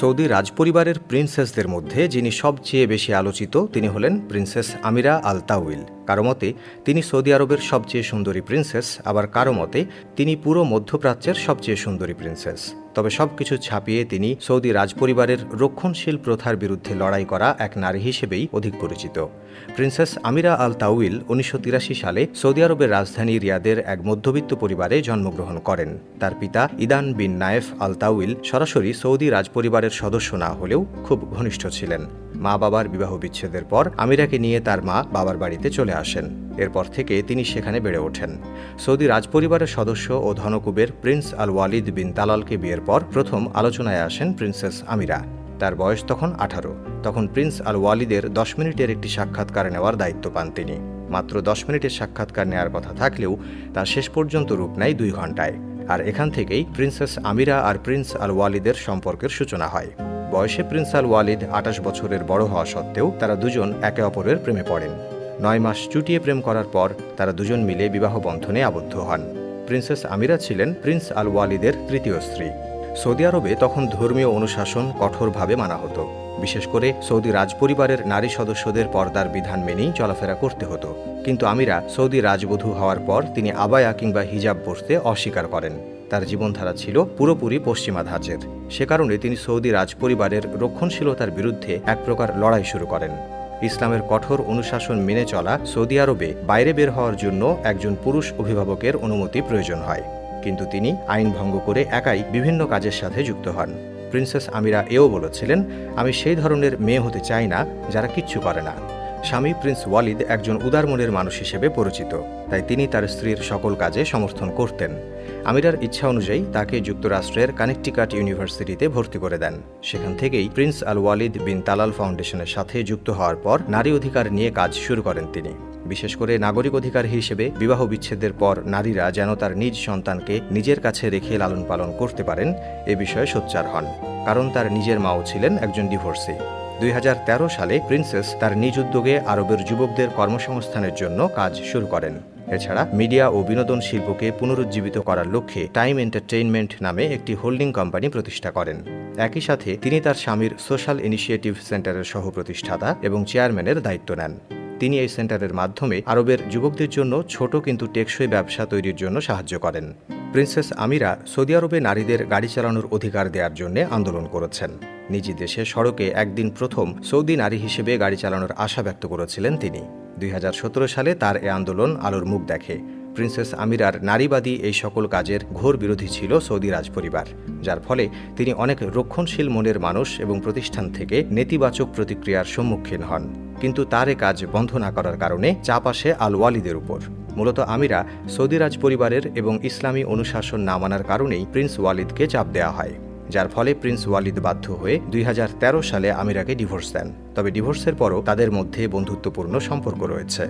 Saudi রাজপরিবারের প্রিন্সেসদের মধ্যে যিনি সবচেয়ে বেশি আলোচিত, তিনি হলেন প্রিন্সেস আমিরা আল তাউইল কারও মতে, তিনি সৌদি আরবের সবচেয়ে সুন্দরী প্রিন্সেস, আবার কারও মতে, তিনি পুরো মধ্যপ্রাচ্যের সবচেয়ে সুন্দরী প্রিন্সেস। তবে সবকিছু ছাপিয়ে তিনি সৌদি রাজপরিবারের রক্ষণশীল প্রথার বিরুদ্ধে লড়াই করা এক নারী হিসেবেই অধিক পরিচিত। প্রিন্সেস আমিরা আল তাউইল উনিশশো তিরাশি সালে সৌদি আরবের রাজধানী রিয়াদের এক মধ্যবিত্ত পরিবারে জন্মগ্রহণ করেন। তার পিতা ইদান বিন নায়েফ আল তাউইল সরাসরি সৌদি রাজপরিবারের সদস্য না হলেও খুব ঘনিষ্ঠ ছিলেন। মা বাবার বিবাহ বিচ্ছেদের পর আমিরাকে নিয়ে তার মা বাবার বাড়িতে চলে আসেন। এরপর থেকে তিনি সেখানে বেড়ে ওঠেন। সৌদি রাজপরিবারের সদস্য ও ধনকুবের প্রিন্স আল ওয়ালিদ বিন তালালকে বিয়ের পর প্রথম আলোচনায় আসেন প্রিন্সেস আমিরা। তার বয়স তখন আঠারো। তখন প্রিন্স আল ওয়ালিদের দশ মিনিটের একটি সাক্ষাৎকার নেওয়ার দায়িত্ব পান তিনি। মাত্র দশ মিনিটের সাক্ষাৎকার নেওয়ার কথা থাকলেও তা শেষ পর্যন্ত রূপ নেয় দুই ঘন্টায় আর এখান থেকেই প্রিন্সেস আমিরা আর প্রিন্স আল ওয়ালিদের সম্পর্কের সূচনা হয়। বয়সে প্রিন্স আল ওয়ালিদ আঠাশ বছরের বড় হওয়া সত্ত্বেও তারা দুজন একে অপরের প্রেমে পড়েন। নয় মাস চুটিয়ে প্রেম করার পর তারা দুজন মিলে বিবাহ বন্ধনে আবদ্ধ হন। প্রিন্সেস আমিরা ছিলেন প্রিন্স আল ওয়ালিদের তৃতীয় স্ত্রী। সৌদি আরবে তখন ধর্মীয় অনুশাসন কঠোরভাবে মানা হতো। বিশেষ করে সৌদি রাজপরিবারের নারী সদস্যদের পর্দার বিধান মেনেই চলাফেরা করতে হতো। কিন্তু আমিরা সৌদি রাজবধূ হওয়ার পর তিনি আবায়া কিংবা হিজাব পরতে অস্বীকার করেন। তার জীবনধারা ছিল পুরোপুরি পশ্চিমা ধাঁচের। সে কারণে তিনি সৌদি রাজপরিবারের রক্ষণশীলতার বিরুদ্ধে এক প্রকার লড়াই শুরু করেন। ইসলামের কঠোর অনুশাসন মেনে চলা সৌদি আরবে বাইরে বের হওয়ার জন্য একজন পুরুষ অভিভাবকের অনুমতি প্রয়োজন হয়। কিন্তু তিনি আইন ভঙ্গ করে একাই বিভিন্ন কাজের সাথে যুক্ত হন। প্রিন্সেস আমিরা এও বলেছিলেন, আমি সেই ধরনের মেয়ে হতে চাই না যারা কিচ্ছু করে না। স্বামী প্রিন্স ওয়ালিদ একজন উদার মনের মানুষ হিসেবে পরিচিত। তাই তিনি তার স্ত্রীর সকল কাজে সমর্থন করতেন। আমিরার ইচ্ছা অনুযায়ী তাকে যুক্তরাষ্ট্রের কানেকটিকাট ইউনিভার্সিটিতে ভর্তি করে দেন। সেখান থেকেই prince Al Waleed bin Talal ফাউন্ডেশনের সাথে যুক্ত হওয়ার পর নারী অধিকার নিয়ে কাজ শুরু করেন তিনি। বিশেষ করে নাগরিক অধিকার হিসেবে বিবাহ বিচ্ছেদের পর নারীরা যেন তার নিজ সন্তানকে নিজের কাছে রেখে লালন পালন করতে পারেন, এ বিষয়ে সোচ্চার হন। কারণ তার নিজের মাও ছিলেন একজন ডিভোর্সি। দুই হাজার তেরো সালে প্রিন্সেস তার নিজ উদ্যোগে আরবের যুবকদের কর্মসংস্থানের জন্য কাজ শুরু করেন। এছাড়া মিডিয়া ও বিনোদন শিল্পকে পুনরুজ্জীবিত করার লক্ষ্যে টাইম এন্টারটেইনমেন্ট নামে একটি হোল্ডিং কোম্পানি প্রতিষ্ঠা করেন। একই সাথে তিনি তার স্বামীর সোশ্যাল ইনিশিয়েটিভ সেন্টারের সহ প্রতিষ্ঠাতা এবং চেয়ারম্যানের দায়িত্ব নেন। তিনি এই সেন্টারের মাধ্যমে আরবের যুবকদের জন্য ছোট কিন্তু টেকসই ব্যবসা তৈরির জন্য সাহায্য করেন। প্রিন্সেস আমিরা সৌদি আরবে নারীদের গাড়ি চালানোর অধিকার দেওয়ার জন্য আন্দোলন করেছেন। নিজ দেশে সড়কে একদিন প্রথম সৌদি নারী হিসেবে গাড়ি চালানোর আশা ব্যক্ত করেছিলেন তিনি। দুই হাজার সতেরো সালে তার এ আন্দোলন আলোর মুখ দেখে। প্রিন্সেস আমিরার নারীবাদী এই সকল কাজের ঘোর বিরোধী ছিল সৌদি রাজপরিবার, যার ফলে তিনি অনেক রক্ষণশীল মনের মানুষ এবং প্রতিষ্ঠান থেকে নেতিবাচক প্রতিক্রিয়ার সম্মুখীন হন। কিন্তু তার এ কাজ বন্ধ না করার কারণে চাপ আসে আল ওয়ালিদের উপর। মূলত আমিরা সৌদিরাজ পরিবারের এবং ইসলামী অনুশাসন না মানার কারণেই প্রিন্স ওয়ালিদকে চাপ দেওয়া হয়, যার ফলে প্রিন্স ওয়ালিদ বাধ্য হয়ে দুই হাজার তেরো সালে আমিরাকে ডিভোর্স দেন। তবে ডিভোর্সের পরও তাদের মধ্যে বন্ধুত্বপূর্ণ সম্পর্ক রয়েছে।